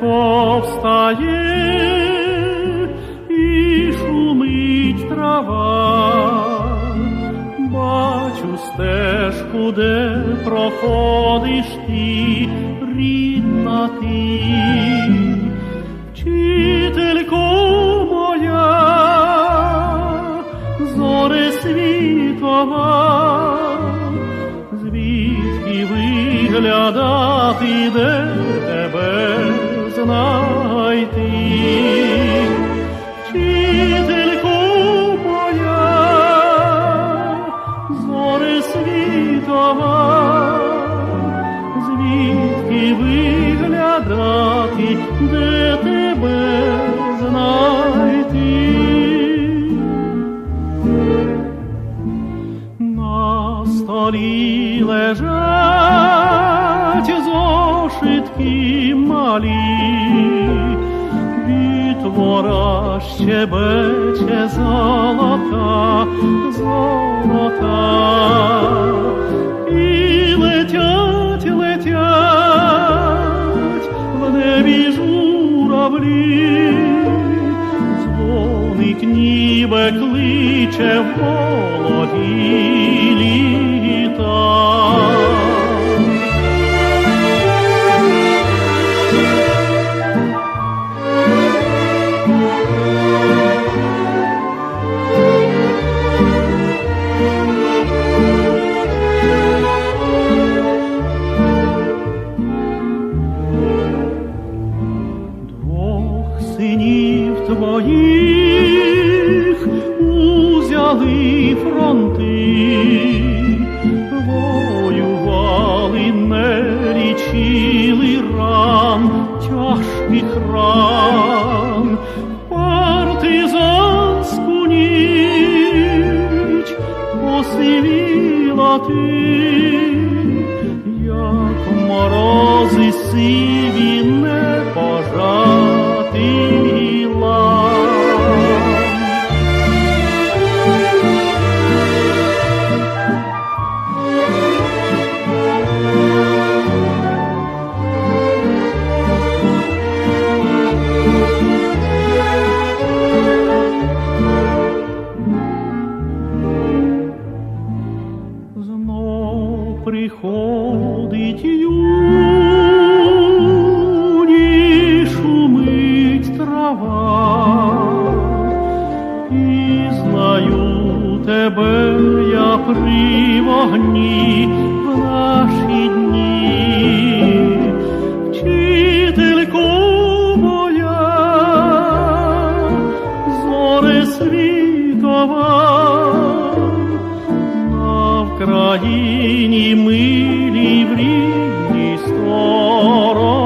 повстає і шумить трава, бачу стежку, де проходиш ти, рідна ти, вчителько моя, зори світова, звідки виглядати де тебе знайти. Вчителько моя, зоре світова, звідки виглядати, де тебе знайти. На столі лежать зошитки малі, відтвора щебече золота, золота, і летять, летять в небі журавлі, дзвоник ніби кличе в молоді синів твоїх узяли фронти, воювали, не лічили ран, тяжких ран, партизанську ніч посивіла ти, як морози сиві тебе я при вогні в наші дні, вчительку моя, зоре світова, на в країні милі, в рідній стороні.